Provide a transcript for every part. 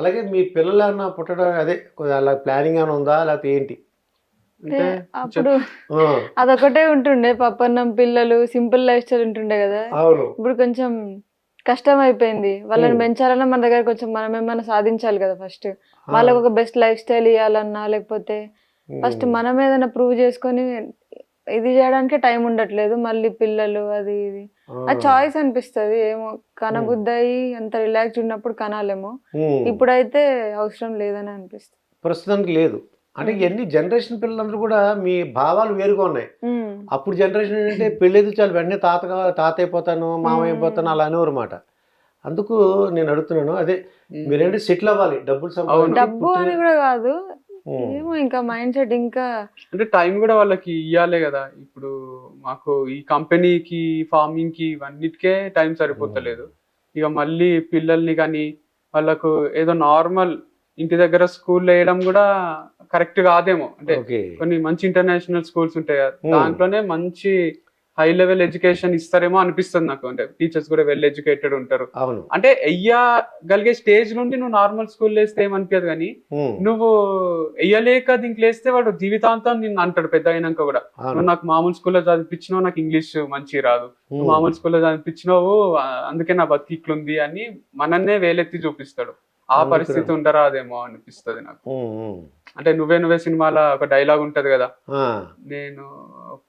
అలాగే మీ పిల్లలు ఏమన్నా పుట్టడం అదే అలా ప్లానింగ్ ఏమైనా ఉందా? లేకపోతే ఏంటి? అప్పుడు అదొకటే ఉంటుండే పప్పన్నం పిల్లలు సింపుల్ లైఫ్ స్టైల్ ఉంటుండే కదా. ఇప్పుడు కొంచెం కష్టం అయిపోయింది వాళ్ళని. పెంచాలన్నా మన దగ్గర కొంచెం మనం ఏమైనా సాధించాలి కదా ఫస్ట్ వాళ్ళకి ఒక బెస్ట్ లైఫ్ స్టైల్ ఇవ్వాలన్నా లేకపోతే ఫస్ట్. మనం ఏదైనా ప్రూవ్ చేసుకొని ఇది చేయడానికి టైం ఉండట్లేదు మళ్ళీ పిల్లలు అది ఇది ఆ. చాయిస్ అనిపిస్తది ఏమో కనబుద్ధి అయ్యి అంత రిలాక్స్ ఉన్నప్పుడు కనాలేమో. ఇప్పుడైతే అవసరం లేదని అనిపిస్తుంది ప్రస్తుతానికి లేదు అంటే. ఎన్ని జనరేషన్ పిల్లలందరూ కూడా మీ భావాలు వేరుగా ఉన్నాయి. అప్పుడు జనరేషన్ ఏంటంటే పెళ్ళేది చాలు వెంటనే తాత తాత అయిపోతాను మామ. అయిపోతాను అలా అనేవారు మాట అందుకు నేను అడుగుతున్నాను అదే మీరేంటి సెటిల్ అవ్వాలి డబ్బులు డబ్బు అని కూడా కాదు. ఏమో ఇంకా మైండ్ సెట్ ఇంకా అంటే టైం కూడా వాళ్ళకి ఇవ్వాలే కదా. ఇప్పుడు మాకు ఈ కంపెనీకి ఫార్మింగ్కి ఇవన్నిటికే టైం సరిపోతలేదు. ఇక మళ్ళీ పిల్లల్ని కానీ వాళ్ళకు ఏదో నార్మల్ ఇంటి దగ్గర స్కూల్ వేయడం కూడా కరెక్ట్ కాదేమో. అంటే కొన్ని మంచి ఇంటర్నేషనల్ స్కూల్స్ ఉంటాయి కదా. దాంట్లోనే మంచి హై లెవెల్ ఎడ్యుకేషన్ ఇస్తారేమో అనిపిస్తుంది నాకు. అంటే టీచర్స్ కూడా వెల్ ఎడ్యుకేటెడ్ ఉంటారు. అవును. అంటే వెయ్యగలిగే స్టేజ్ నుండి నువ్వు నార్మల్ స్కూల్ వేస్తే ఏమనిపించదు కానీ. నువ్వు వెయ్యలేక దీంట్లో వేస్తే వాడు జీవితాంతం నిన్ను అంటాడు పెద్ద అయినాక కూడా. నువ్వు నాకు మామూలు స్కూల్లో చదివించినావు నాకు ఇంగ్లీష్ మంచి రాదు. మామూలు స్కూల్లో చదివించినావు అందుకే నా బతికి ఇట్లుంది అని మనన్నే వేలెత్తి చూపిస్తాడు. ఆ పరిస్థితి. ఉండరాదేమో అనిపిస్తుంది నాకు. అంటే నువ్వే నువ్వే సినిమాలో ఒక డైలాగ్ ఉంటది కదా నేను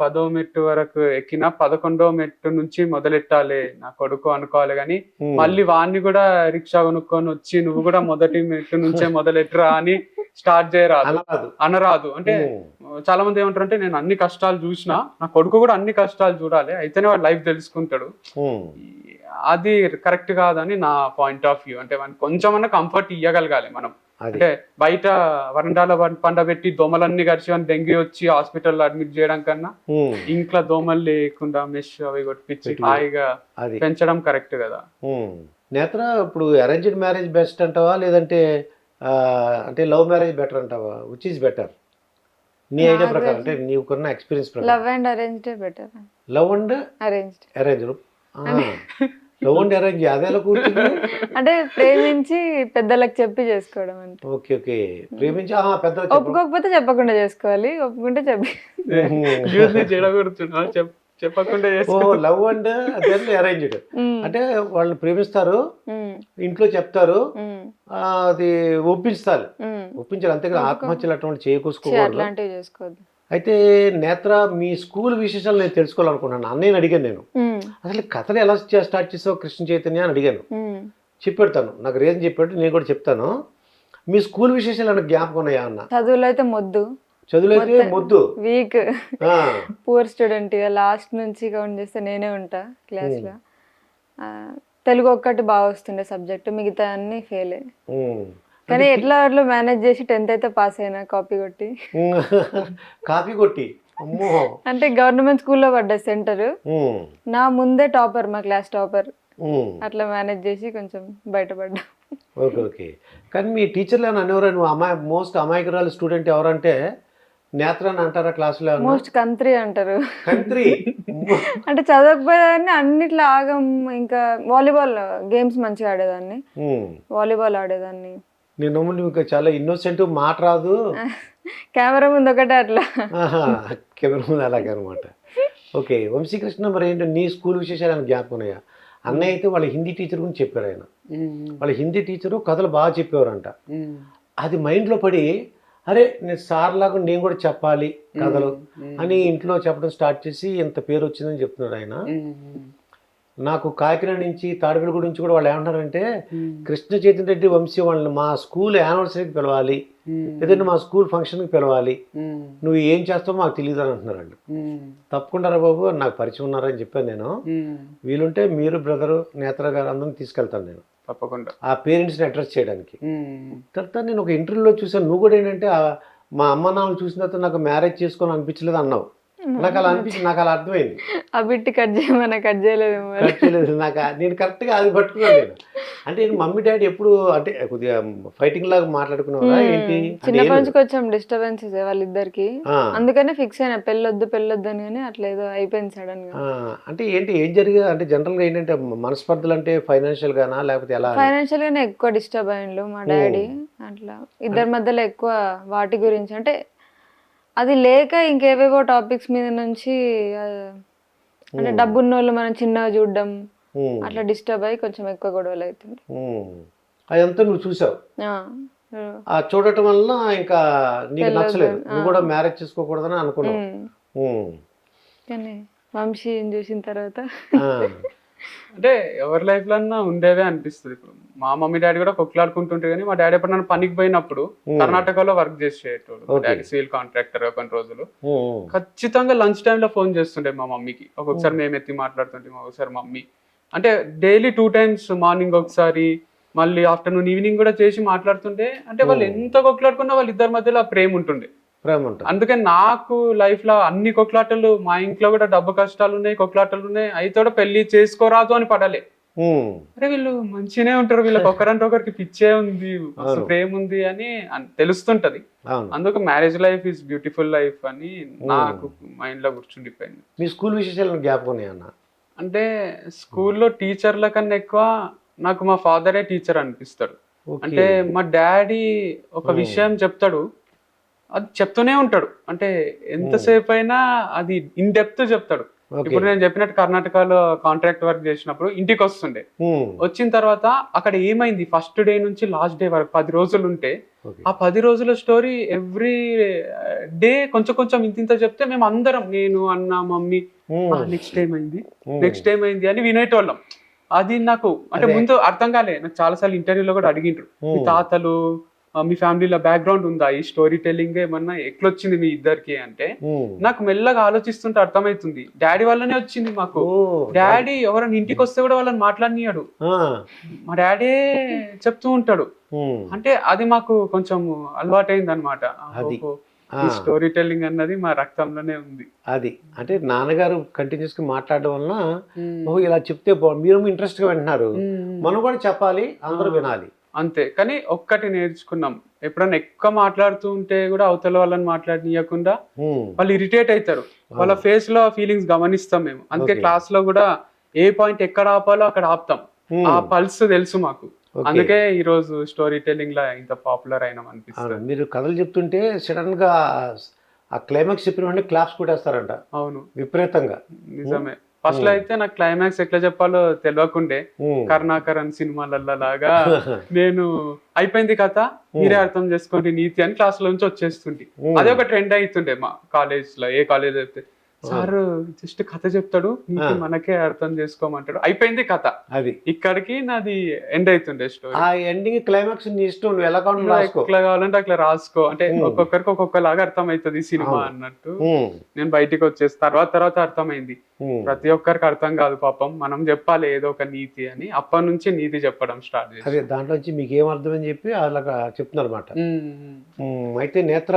పదో మెట్టు వరకు ఎక్కిన పదకొండో మెట్టు నుంచి మొదలెట్టాలి నా కొడుకు అనుకోవాలి కానీ. మళ్ళీ వాడిని కూడా రిక్షా కొనుక్కొని వచ్చి నువ్వు కూడా మొదటి మెట్టు నుంచే మొదలెట్టురా అని స్టార్ట్ చేయరాదు అనరాదు అంటే. చాలా మంది ఏమంటారు అంటే నేను అన్ని కష్టాలు చూసినా నా కొడుకు కూడా అన్ని కష్టాలు చూడాలి అయితేనే వాడు లైఫ్ తెలుసుకుంటాడు. అది కరెక్ట్ కాదని నా పాయింట్ ఆఫ్ వ్యూ అంటే మనకి కొంచెమన్నా కంఫర్ట్ ఇవ్వగలగాలి మనం. అది. అంటే బయట వరండాలో పండబెట్టి దోమలన్నీ కలిసి వాడిని డెంగ్యూ వచ్చి హాస్పిటల్లో అడ్మిట్ చేయడం కన్నా. ఇంట్లో దోమలు లేకుండా మెష్ అవి కొట్టించి పెట్టి. హాయిగా అది. పెంచడం కరెక్ట్ కదా. నేత్ర ఇప్పుడు అరేంజ్డ్ మ్యారేజ్ బెస్ట్ అంటావా? లేదంటే అంటే లవ్ మ్యారేజ్ బెటర్ అంటావా? విచ్ ఈస్ బెటర్ నీ ఐడియా ప్రకారం అంటే నీకున్న ఎక్స్పీరియన్స్ ప్రకారం. Love and arranged better love and arranged arrange love arrange అదేలా కూర్చుంది. అంటే ప్రేమించి పెద్దలకు చెప్పి చేసుకోవడం అంటే ఓకే ఓకే ప్రేమించి ఆ, పెద్ద ఒప్పుకోకపోతే చెప్పకుండా చేసుకోవాలి. ఒప్పుకుంటే చెప్పి చెడగొడుతున్నా చెప్పకుండా ఓ లవ్ అండ్ అరేంజ్డ్ ఉమ్, అంటే వాళ్ళు ప్రేమిస్తారు. ఉమ్, ఇంట్లో చెప్తారు. ఆ, అది ఒప్పించాలి ఉమ్. ఒప్పించాలి. ఒప్పుకో. ఆత్మహత్యలు అటువంటి చేసుకోవద్దు. అయితే నేత్ర మీ స్కూల్ విశేషాలు నేను తెలుసుకోవాలనుకున్నాను అన్నయ్యని అడిగాను నేను. అసలు కథలు ఎలా స్టార్ట్ చేసావు కృష్ణ చైతన్య అని అడిగాను. చెప్పెడతాను. నాకు రీజన్ చెప్పాడు నేను కూడా చెప్తాను. మీ స్కూల్ విశేషాలు ఏమైనా జ్ఞాపకం ఉన్నాయా అన్న? చదువులో అయితే మొద్దు. చదువులైతే మొద్దు. వీక్ పూర్ స్టూడెంట్ ఇక లాస్ట్ నుంచి కౌంట్ చేస్తే నేనే ఉంటా క్లాస్లో తెలుగు ఒక్కటి బాగా వస్తుండే సబ్జెక్ట్ మిగతా అన్ని ఫెయిల్. కానీ ఎట్లా అట్లా మేనేజ్ చేసి టెన్త్ అయితే పాస్ అయినా కాపీ కొట్టి. కాపీ కొట్టి. అంటే గవర్నమెంట్ స్కూల్లో పడ్డా సెంటర్. నా ముందే టాపర్ మా క్లాస్ టాపర్. అట్లా మేనేజ్ చేసి కొంచెం బయటపడ్డా. Okay okay. కానీ మీ టీచర్లు ఏమైనా అనేవారు నువ్వు అమాయ మోస్ట్ అమాయకురాలు స్టూడెంట్ ఎవరంటే నేత్ర అని అంటారా క్లాసులో? మోస్ట్ కంత్రీ అంటారు. కంత్రి అంటే చదవకపోయేదాన్ని అన్నిట్లో ఆగం ఇంకా వాలీబాల్ గేమ్స్ మంచిగా ఆడేదాన్ని. వాలీబాల్ ఆడేదాన్ని. నేను నమ్ములు ఇంకా చాలా ఇన్నోసెంట్ మాట రాదు. కెమెరా ముందు ఒకటే అట్లా. కెమెరా ముందు అలాగే అనమాట ఓకే వంశీకృష్ణ మరి ఏంటో నీ స్కూల్ విశేషాలు ఏమైనా జ్ఞాపకం ఉన్నాయా? అన్నయ్య అయితే వాళ్ళ హిందీ టీచర్ గురించి చెప్పారు ఆయన. వాళ్ళ హిందీ టీచరు కథలు బాగా చెప్పేవారంట. అది మైండ్లో పడి అరే నేను సార్ లాగా నేను కూడా చెప్పాలి కథలు అని ఇంట్లో చెప్పడం స్టార్ట్ చేసి ఇంత పేరు వచ్చిందని చెప్తున్నాడు ఆయన. నాకు కాకినాడ నుంచి తాడిపల్లి గురించి కూడా వాళ్ళు ఏమంటారంటే కృష్ణ చైతన్య రెడ్డి వంశీ వాళ్ళని మా స్కూల్ యానివర్సరీకి పిలవాలి లేదంటే మా స్కూల్ ఫంక్షన్కి పిలవాలి నువ్వు ఏం చేస్తావో మాకు తెలియదు అని అంటున్నారు వాళ్ళు. తప్పకుండా రా బాబు? నాకు పరిచయం ఉన్నారని చెప్పాను నేను. వీలుంటే మీరు బ్రదరు నేత్ర గారు అందరిని తీసుకెళ్తాను నేను. తప్పకుండా. ఆ పేరెంట్స్ని అడ్రస్ చేయడానికి. తర్వాత నేను ఒక ఇంటర్వ్యూలో చూసాను నువ్వు కూడా ఏంటంటే మా అమ్మ నాన్నలు చూసిన తర్వాత నాకు మ్యారేజ్ చేసుకోవాలని అనిపించలేదు అన్నావు. నాకు అలా అనిపించింది నాకు అలా అర్థమైంది. ఆ బిట్టి కట్ చేయమన్నా కట్ చేయలేదు నాకు నేను కరెక్ట్గా అది పట్టుకున్నాను నేను. అంటే నేను మమ్మీ డాడీ ఎప్పుడు అంటే కొద్దిగా ఫైటింగ్ లాగా మాట్లాడుకున్నావా ఏంటి? చిన్నప్పటి నుంచి కొంచెం డిస్టర్బెన్సెస్ వాళ్ళిద్దరికి. అందుకనే ఫిక్స్ అయినా పెళ్ళొద్దు పెళ్ళొద్దు అని కానీ అట్లా ఏదో అయిపోయింది సడన్గా. అంటే ఏంటి ఏం జరిగా అంటే జనరల్గా ఏంటంటే మనస్పర్ధలు అంటే ఫైనాన్షియల్ గానా లేకపోతే ఎలా? ఫైనాన్షియల్ గానే ఎక్కువ డిస్టర్బ్ అయ్యిండు మా డాడీ అట్లా. ఇద్దరి మధ్యలో ఎక్కువ వాటి గురించి అంటే అది లేక ఇంకేవేవో టాపిక్స్ మీద నుంచి అంటే డబ్బున్న వాళ్ళు మనం చిన్నగా చూడడం అట్లా డిస్టర్బ్ అయ్యి కొంచెం ఎక్కువ గొడవలు అవుతుంది. అదంతా నువ్వు చూసావు ఆ, చూడటం వలన ఇంకా నీకు. నచ్చలేదు నువ్వు. కూడా మ్యారేజ్ చేసుకోకూడదని అనుకున్నావు. కానీ వంశీని చూసిన తర్వాత అంటే ఎవరి లైఫ్లో అన్నా ఉండేవే అనిపిస్తుంది. ఇప్పుడు మా మమ్మీ డాడీ కూడా కొట్లాడుకుంటుంటే కానీ మా డాడీ ఎప్పుడు నన్ను పనికి పోయినప్పుడు. కర్ణాటకలో వర్క్ చేసేటోడు. డాడీ సివిల్ కాంట్రాక్టర్ కొన్ని రోజులు. ఖచ్చితంగా లంచ్ టైంలో ఫోన్ చేస్తుండే మా మమ్మీకి. ఒక్కొక్కసారి మేము. ఎత్తి మాట్లాడుతుంటే ఒకసారి మమ్మీ. అంటే డైలీ టూ టైమ్స్ మార్నింగ్ ఒకసారి మళ్ళీ ఆఫ్టర్నూన్ ఈవినింగ్ కూడా చేసి మాట్లాడుతుంటే అంటే వాళ్ళు. ఎంత కొట్లాడుకున్నా వాళ్ళ ఇద్దరి మధ్యలో ఆ ప్రేమ ఉంటుండే. ప్రేమ ఉంటుంది. అందుకే నాకు లైఫ్లో అన్ని కొట్లాటలు మా ఇంట్లో కూడా డబ్బు కష్టాలు ఉన్నాయి కొట్లాటలు ఉన్నాయి. అయితే కూడా పెళ్ళి చేసుకోరాదు అని పడాలి. అరే వీళ్ళు మంచిగానే ఉంటారు. వీళ్ళకి ఒకరంటే ఒకరికి పిచ్చే ఉంది. ప్రేమ ఉంది అని తెలుస్తుంటది. అందుకు marriage life is beautiful life అని నాకు మైండ్లో కూర్చుండిపోయింది. మీ స్కూల్ విశేషాలను జ్ఞాపకం ఉన్నాయన్న అంటే స్కూల్లో టీచర్ల కన్నా ఎక్కువ నాకు మా ఫాదరే టీచర్ అనిపిస్తాడు. అంటే మా డాడీ ఒక. విషయం చెప్తాడు. అది చెప్తూనే ఉంటాడు. అంటే ఎంతసేపు అయినా అది ఇన్ డెప్త్ చెప్తాడు. ఇప్పుడు నేను చెప్పినట్టు కర్ణాటకలో కాంట్రాక్ట్ వర్క్ చేసినప్పుడు ఇంటికి వస్తుండే. వచ్చిన తర్వాత అక్కడ ఏమైంది? ఫస్ట్ డే నుంచి లాస్ట్ డే వరకు పది రోజులు ఉంటే. ఆ పది రోజుల స్టోరీ ఎవ్రీ డే కొంచెం కొంచెం ఇంత ఇంత చెప్తే మేము అందరం నేను అన్న మమ్మీ నెక్స్ట్ టైం అయింది. నెక్స్ట్ టైం అయింది అని వినేటోళ్ళం. అది నాకు అంటే. ముందు అర్థం కాలే. నాకు చాలా సార్లు ఇంటర్వ్యూలో కూడా అడిగిండ్రు. తాతలు మీ ఫ్యామిలీలో బ్యాక్గ్రౌండ్ ఉందా? ఈ స్టోరీ టెల్లింగ్ ఏమన్నా ఎట్లొచ్చింది మీ ఇద్దరికి అంటే? ఉమ్. నాకు మెల్లగా ఆలోచిస్తుంటే అర్థమవుతుంది డాడీ వల్లనే వచ్చింది మాకు. డాడీ ఎవరైనా ఇంటికి వస్తే కూడా వాళ్ళని మాట్లాడినాడు మా డాడీ చెప్తూ ఉంటాడు. ఉమ్, అంటే అది మాకు కొంచెం అలవాటైంది అనమాట ఈ స్టోరీ టెల్లింగ్ అన్నది మా రక్తంలోనే ఉంది. అది. అంటే నాన్నగారు కంటిన్యూస్గా మాట్లాడడం వలన ఓ ఇలా చెప్తే మీరు ఇంట్రెస్ట్గా వింటున్నారు మనం కూడా చెప్పాలి అందరూ. వినాలి. అంతే. కానీ ఒక్కటి నేర్చుకున్నాం. ఎప్పుడన్నా ఎక్కువ మాట్లాడుతూ ఉంటే కూడా అవతల వాళ్ళని మాట్లాడనీయకుండా వాళ్ళు ఇరిటేట్ అవుతారు వాళ్ళ ఫేస్లో ఫీలింగ్స్ గమనిస్తాం మేము. అందుకే. క్లాస్లో కూడా ఏ పాయింట్ ఎక్కడ ఆపాలో అక్కడ ఆపుతాం. ఆ పల్స్ తెలుసు మాకు. అందుకే ఈ రోజు స్టోరీ టెల్లింగ్ లా ఇంత పాపులర్ అయినాం అనిపిస్తుంది. మీరు కథలు చెప్తుంటే సడన్గా ఆ క్లైమాక్స్ చెప్పిన క్లాప్స్ కొట్టేస్తారంట. అవును. విపరీతంగా. నిజమే. ఫస్ట్లో అయితే నాకు క్లైమాక్స్ ఎట్లా చెప్పాలో తెలియకుండే ఉమ్. కర్ణాకరన్ సినిమాలలో లాగా నేను అయిపోయింది కథ మీరే అర్థం చేసుకోండి నీతి అని క్లాస్లో నుంచి వచ్చేస్తుంది ఉమ్. అదే ఒక ట్రెండ్ అవుతుండే మా కాలేజ్లో ఏ కాలేజ్ అయితే సార్ జస్ట్ కథ చెప్తాడు. మనకే అర్థం చేసుకోమంటాడు. అయిపోయింది కథ. అది. ఇక్కడికి నాది ఎండ్ అవుతుండే స్టోరీ ఆ ఎండింగ్ క్లైమాక్స్ నీ ఇష్టం నువ్వు ఎలా కావాలి రాసుకో. ఎట్లా కావాలంటే అట్లా రాసుకో. అంటే. ఒక్కొక్కరికి ఒక్కొక్కలాగా అర్థం అవుతుంది సినిమా. అన్నట్టు. నేను బయటికి వచ్చేసి తర్వాత తర్వాత అర్థమైంది. ప్రతి ఒక్కరికి అర్థం కాదు పాపం. మనం చెప్పాలి ఏదో ఒక నీతి అని. అప్పటి నుంచి నీతి చెప్పడం స్టార్ట్ చేసి. అదే దాంట్లో నుంచి మీకు ఏం అర్థమని చెప్పి అలాగా చెప్తున్నారు అనమాట అయితే నేత్ర